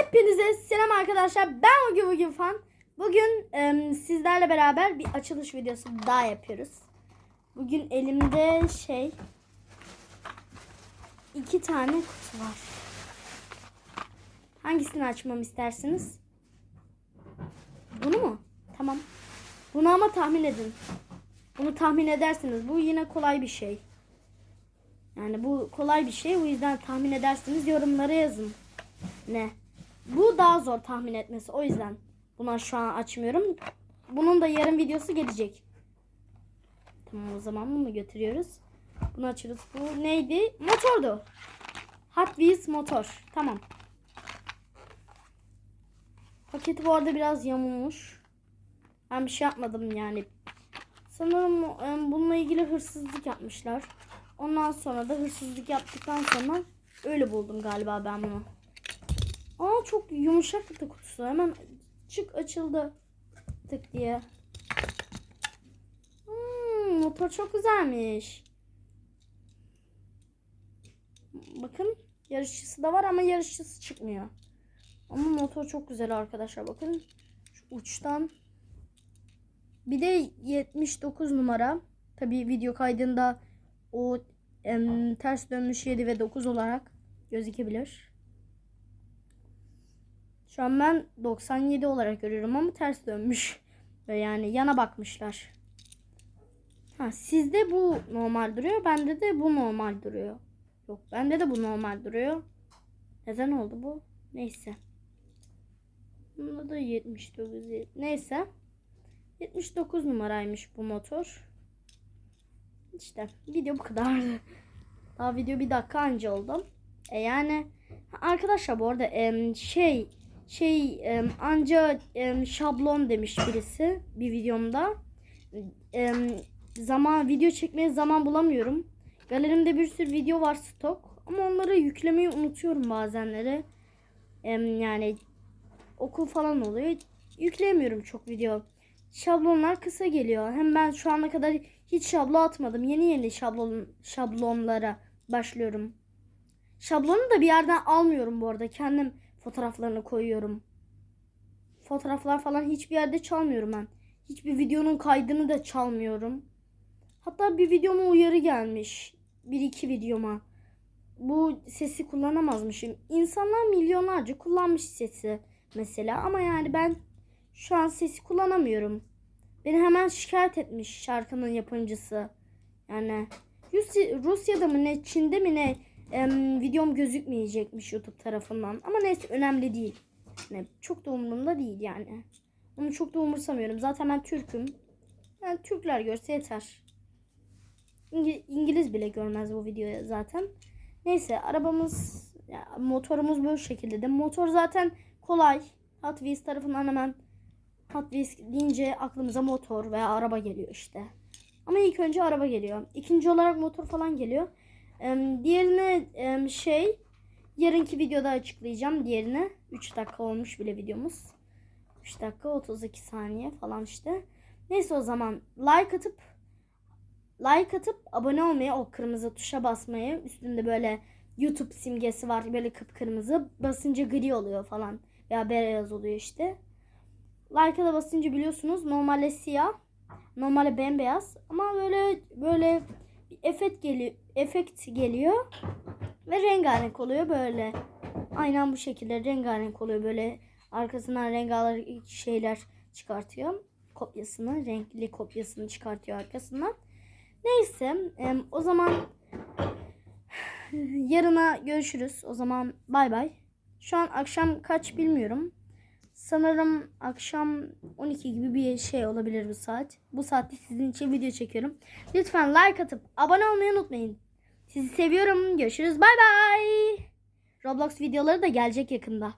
Hepinize selam arkadaşlar. Ben bugün bugün fan. Bugün em, sizlerle beraber bir açılış videosu daha yapıyoruz. Bugün elimde şey iki tane kutu var. Hangisini açmamı istersiniz? Bunu mu? Tamam. Bunu ama tahmin edin. Bunu tahmin edersiniz. Bu yine kolay bir şey. Yani bu kolay bir şey. O yüzden tahmin edersiniz. Yorumlara yazın. Ne? Bu daha zor tahmin etmesi. O yüzden bunu şu an açmıyorum. Bunun da yarın videosu gelecek. Tamam o zaman bunu götürüyoruz. Bunu açıyoruz. Bu neydi? Motordu. Hot Wheels motor. Tamam. Paketi bu arada biraz yamulmuş. Ben bir şey yapmadım yani. Sanırım bununla ilgili hırsızlık yapmışlar. Ondan sonra da hırsızlık yaptıktan sonra öyle buldum galiba ben bunu. Aa çok yumuşak da kutusu. Hemen çık açıldı. Tık diye. Hmm, motor çok güzelmiş. Bakın yarışçısı da var ama yarışçısı çıkmıyor. Ama motor çok güzel arkadaşlar. Bakın şu uçtan. Bir de 79 numara. Tabi video kaydında o em, ters dönmüş 7 ve 9 olarak gözükebilir. Şu an ben 97 olarak görüyorum ama ters dönmüş. Yani yana bakmışlar. Ha sizde bu normal duruyor. Bende de bu normal duruyor. Yok bende de bu normal duruyor. Neden oldu bu? Neyse. Bunda da 79. Neyse. 79 numaraymış bu motor. İşte video bu kadardı. Daha video bir dakika anca oldu. E yani arkadaşlar bu arada şey şey anca şablon demiş birisi bir videomda. Zaman video çekmeye zaman bulamıyorum. Galerimde bir sürü video var stok ama onları yüklemeyi unutuyorum bazenleri. Yani okul falan oluyor. Yükleyemiyorum çok video. Şablonlar kısa geliyor. Hem ben şu ana kadar hiç şablon atmadım. Yeni yeni şablon şablonlara başlıyorum. Şablonu da bir yerden almıyorum bu arada. Kendim fotoğraflarını koyuyorum. Fotoğraflar falan hiçbir yerde çalmıyorum ben. Hiçbir videonun kaydını da çalmıyorum. Hatta bir videoma uyarı gelmiş. Bir iki videoma. Bu sesi kullanamazmışım. İnsanlar milyonlarca kullanmış sesi mesela. Ama yani ben şu an sesi kullanamıyorum. Beni hemen şikayet etmiş şarkının yapımcısı. Yani Rusya, Rusya'da mı ne Çin'de mi ne em, videom gözükmeyecekmiş YouTube tarafından. Ama neyse önemli değil. Yani çok da umurumda değil yani. Onu çok da umursamıyorum. Zaten ben Türk'üm. Yani Türkler görse yeter. İngi- İngiliz bile görmez bu videoyu zaten. Neyse arabamız ya, motorumuz böyle şekilde de. Motor zaten kolay. Hot Wheels tarafından hemen Hot Wheels deyince aklımıza motor veya araba geliyor işte. Ama ilk önce araba geliyor. İkinci olarak motor falan geliyor. Em, şey yarınki videoda açıklayacağım. Diğerine 3 dakika olmuş bile videomuz. 3 dakika 32 saniye falan işte. Neyse o zaman like atıp like atıp abone olmayı o kırmızı tuşa basmayı üstünde böyle YouTube simgesi var böyle kıpkırmızı basınca gri oluyor falan veya beyaz oluyor işte. Like'a da basınca biliyorsunuz normalde siyah, normalde bembeyaz ama böyle böyle efekt geliyor, efekt geliyor ve rengarenk oluyor böyle. Aynen bu şekilde rengarenk oluyor böyle arkasından rengarenk şeyler çıkartıyor. Kopyasını, renkli kopyasını çıkartıyor arkasından. Neyse, o zaman yarına görüşürüz. O zaman bay bay. Şu an akşam kaç bilmiyorum. Sanırım akşam 12 gibi bir şey olabilir bu saat. Bu saatte sizin için video çekiyorum. Lütfen like atıp abone olmayı unutmayın. Sizi seviyorum. Görüşürüz. Bay bay. Roblox videoları da gelecek yakında.